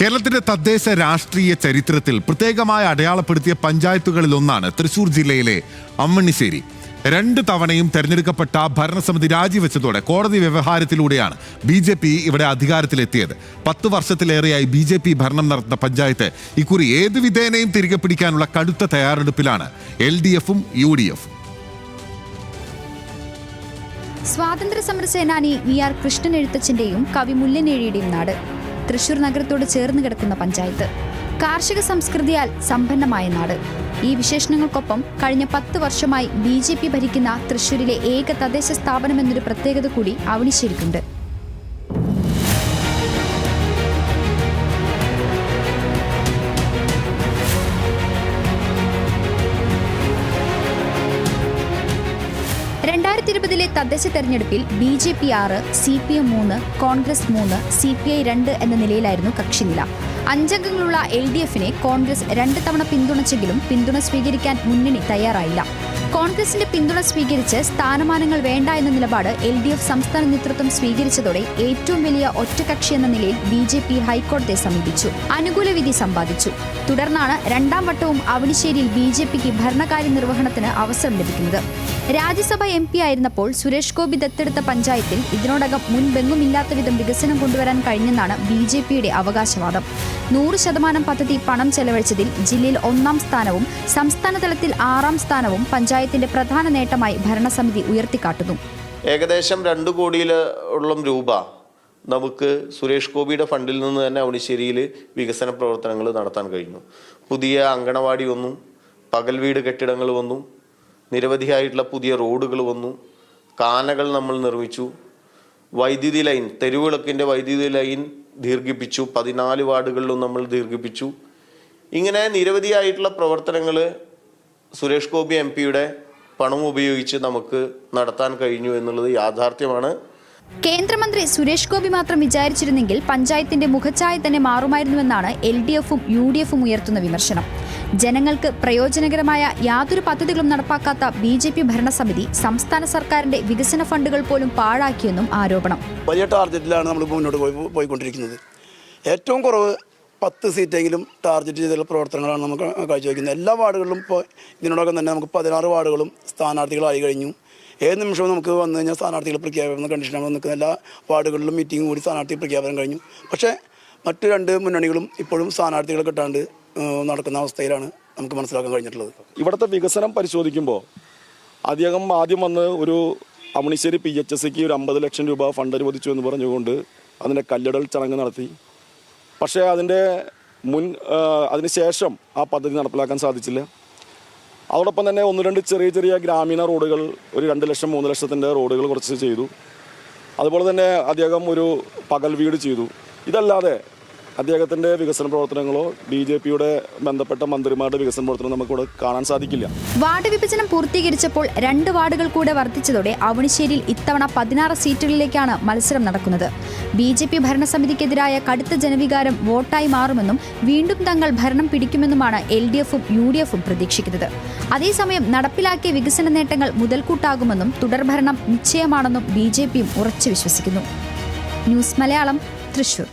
കേരളത്തിന്റെ തദ്ദേശ രാഷ്ട്രീയ ചരിത്രത്തിൽ പ്രത്യേകമായി അടയാളപ്പെടുത്തിയ പഞ്ചായത്തുകളിൽ ഒന്നാണ് തൃശൂർ ജില്ലയിലെ അമ്മണിശ്ശേരി. രണ്ട് തവണയും തെരഞ്ഞെടുക്കപ്പെട്ട ഭരണസമിതി രാജിവെച്ചതോടെ കോടതി വ്യവഹാരത്തിലൂടെയാണ് ബി ജെ പി ഇവിടെ അധികാരത്തിലെത്തിയത്. പത്ത് വർഷത്തിലേറെയായി ബി ജെ പി ഭരണം നടത്തുന്ന പഞ്ചായത്ത് ഇക്കുറി ഏത് വിധേനയും തിരികെ പിടിക്കാനുള്ള കടുത്ത തയ്യാറെടുപ്പിലാണ് എൽ ഡി എഫും യു ഡി എഫും. സ്വാതന്ത്ര്യ സമര സേനാനി വി ആർ കൃഷ്ണൻ എഴുത്തച്ഛന്റെയും കവി മുല്ലനേഴിയുടെയും നാട്. തൃശൂർ നഗരത്തോട് ചേർന്ന് കിടക്കുന്ന പഞ്ചായത്ത്. കാർഷിക സംസ്കൃതിയാൽ സമ്പന്നമായ നാട്. ഈ വിശേഷണങ്ങൾക്കൊപ്പം കഴിഞ്ഞ പത്ത് വർഷമായി ബി ഭരിക്കുന്ന തൃശൂരിലെ ഏക തദ്ദേശ സ്ഥാപനം എന്നൊരു പ്രത്യേകത കൂടി അവണിശ്ശേരിക്കുണ്ട് തദ്ദേശ തെരഞ്ഞെടുപ്പിൽ ബി ജെ പി ആറ് സി പി എം മൂന്ന് കോൺഗ്രസ് മൂന്ന് സി പി ഐ രണ്ട് എന്ന നിലയിലായിരുന്നു കക്ഷിനില. അഞ്ചംഗങ്ങളുള്ള എൽ ഡി എഫിനെ കോൺഗ്രസ് രണ്ട് തവണ പിന്തുണച്ചെങ്കിലും പിന്തുണ സ്വീകരിക്കാൻ മുന്നണി തയ്യാറായില്ല. കോൺഗ്രസിന്റെ പിന്തുണ സ്വീകരിച്ച് സ്ഥാനമാനങ്ങൾ വേണ്ട എന്ന നിലപാട് എൽ ഡി എഫ് സംസ്ഥാന നേതൃത്വം സ്വീകരിച്ചതോടെ ഏറ്റവും വലിയ ഒറ്റകക്ഷി എന്ന നിലയിൽ ബി ജെ പി ഹൈക്കോടതിയെ സമീപിച്ചു. അനുകൂല വിധി സമ്പാദിച്ചു. തുടർന്നാണ് രണ്ടാം വട്ടവും അവണിശ്ശേരിയിൽ ബി ജെ പിക്ക് ഭരണകാര്യ നിർവഹണത്തിന് അവസരം ലഭിക്കുന്നത്. രാജ്യസഭ എം പി ആയിരുന്നപ്പോൾ സുരേഷ് ഗോപി ദത്തെടുത്ത പഞ്ചായത്തിൽ ഇതിനോടകം മുൻപെങ്ങുമില്ലാത്ത വിധം വികസനം കൊണ്ടുവരാൻ കഴിഞ്ഞെന്നാണ് ബി ജെ പിയുടെ അവകാശവാദം. നൂറ് ശതമാനം പദ്ധതി പണം ചെലവഴിച്ചതിൽ ജില്ലയിൽ ഒന്നാം സ്ഥാനവും സംസ്ഥാന തലത്തിൽ ആറാം സ്ഥാനവും പഞ്ചായത്തിന്റെ പ്രധാന നേട്ടമായി ഭരണസമിതി ഉയർത്തിക്കാട്ടുന്നു. ഏകദേശം രണ്ടു കോടിയിലോളം രൂപ നമുക്ക് സുരേഷ് ഗോപിയുടെ ഫണ്ടിൽ നിന്ന് തന്നെ അവണിശ്ശേരിയിൽ വികസന പ്രവർത്തനങ്ങൾ നടത്താൻ കഴിഞ്ഞു. പുതിയ അങ്കണവാടി വന്നു പകൽ വീട് കെട്ടിടങ്ങൾ വന്നു നിരവധിയായിട്ടുള്ള പുതിയ റോഡുകൾ വന്നു കാനകൾ നമ്മൾ നിർമ്മിച്ചു വൈദ്യുതി ലൈൻ തെരുവിളക്കിന്റെ വൈദ്യുതി ലൈൻ ദീർഘിപ്പിച്ചു പതിനാല് വാർഡുകളിലും നമ്മൾ ദീർഘിപ്പിച്ചു. ഇങ്ങനെ നിരവധിയായിട്ടുള്ള പ്രവർത്തനങ്ങൾ സുരേഷ് ഗോപി എം പിയുടെ പണം ഉപയോഗിച്ച് നമുക്ക് നടത്താൻ കഴിഞ്ഞു എന്നുള്ളത് യാഥാർത്ഥ്യമാണ്. കേന്ദ്രമന്ത്രി സുരേഷ് ഗോപി മാത്രം വിചാരിച്ചിരുന്നെങ്കിൽ പഞ്ചായത്തിന്റെ മുഖച്ഛായ തന്നെ മാറുമായിരുന്നുവെന്നാണ് എൽ ഡി എഫും യു ഡി എഫും ഉയർത്തുന്ന വിമർശനം. ജനങ്ങൾക്ക് പ്രയോജനകരമായ യാതൊരു പദ്ധതികളും നടപ്പാക്കാത്ത ബി ജെ പി ഭരണസമിതി സംസ്ഥാന സർക്കാരിന്റെ വികസന ഫണ്ടുകൾ പോലും പാഴാക്കിയെന്നും ആരോപണം. വലിയ ടാർഗറ്റിലാണ് നമ്മൾ മുന്നോട്ട് പോയിക്കൊണ്ടിരിക്കുന്നത്. ഏറ്റവും കുറവ് പത്ത് സീറ്റെങ്കിലും ടാർഗറ്റ് ചെയ്തുള്ള പ്രവർത്തനങ്ങളാണ് നമുക്ക് കാഴ്ചവെക്കുന്നത്. എല്ലാ വാർഡുകളിലും ഇപ്പോൾ ഇതിനോടകം തന്നെ നമുക്ക് പതിനാറ് വാർഡുകളും സ്ഥാനാർത്ഥികളായി കഴിഞ്ഞു. ഏത് നിമിഷവും നമുക്ക് വന്നു കഴിഞ്ഞാൽ സ്ഥാനാർത്ഥികൾ പ്രഖ്യാപനം കണ്ടീഷനാണ് നിൽക്കുന്ന എല്ലാ വാർഡുകളിലും മീറ്റിംഗ് കൂടി സ്ഥാനാർത്ഥി പ്രഖ്യാപനം കഴിഞ്ഞു. പക്ഷേ മറ്റു രണ്ട് മുന്നണികളും ഇപ്പോഴും സ്ഥാനാർത്ഥികളെ കിട്ടാണ്ട് നടക്കുന്ന അവസ്ഥയിലാണ് നമുക്ക് മനസ്സിലാക്കാൻ കഴിഞ്ഞിട്ടുള്ളത്. ഇവിടുത്തെ വികസനം പരിശോധിക്കുമ്പോൾ അദ്ദേഹം ആദ്യം വന്ന് ഒരു അമണിശ്ശേരി പി എച്ച് എസ് സിക്ക് ഒരു അമ്പത് ലക്ഷം രൂപ ഫണ്ട് അനുവദിച്ചു എന്ന് പറഞ്ഞുകൊണ്ട് അതിന്റെ കല്ലിടൽ ചടങ്ങ് നടത്തി. പക്ഷേ അതിന്റെ മുൻ അതിനുശേഷം ആ പദ്ധതി നടപ്പിലാക്കാൻ സാധിച്ചില്ല. അതോടൊപ്പം തന്നെ ഒന്ന് രണ്ട് ചെറിയ ചെറിയ ഗ്രാമീണ റോഡുകൾ ഒരു രണ്ട് ലക്ഷം മൂന്ന് ലക്ഷത്തിന്റെ റോഡുകൾ കുറച്ച് ചെയ്തു. അതുപോലെ തന്നെ അദ്ദേഹം ഒരു പകൽ വീട് ചെയ്തു. ഇതല്ലാതെ അദ്ദേഹത്തിന്റെ വികസന പ്രവർത്തനങ്ങളോ ബി ജെ പിയുടെ ബന്ധപ്പെട്ട മന്ത്രിമാരുടെ വികസന പ്രവർത്തനം നമുക്കിവിടെ കാണാൻ സാധിക്കില്ല. വാർഡ് വിഭജനം പൂർത്തീകരിച്ചപ്പോൾ രണ്ട് വാർഡുകൾ കൂടെ വർദ്ധിച്ചതോടെ അവണിശ്ശേരിയിൽ ഇത്തവണ പതിനാറ് സീറ്റുകളിലേക്കാണ് മത്സരം നടക്കുന്നത്. ബി ജെ പി ഭരണസമിതിക്കെതിരായ കടുത്ത ജനവികാരം വോട്ടായി മാറുമെന്നും വീണ്ടും തങ്ങൾ ഭരണം പിടിക്കുമെന്നുമാണ് എൽ ഡി എഫും യു ഡി എഫും പ്രതീക്ഷിക്കുന്നത്. അതേസമയം നടപ്പിലാക്കിയ വികസന നേട്ടങ്ങൾ മുതൽക്കൂട്ടാകുമെന്നും തുടർഭരണം നിശ്ചയമാണെന്നും ബി ജെ പിയും ഉറച്ചു വിശ്വസിക്കുന്നു ന്യൂസ് മലയാളം തൃശൂർ.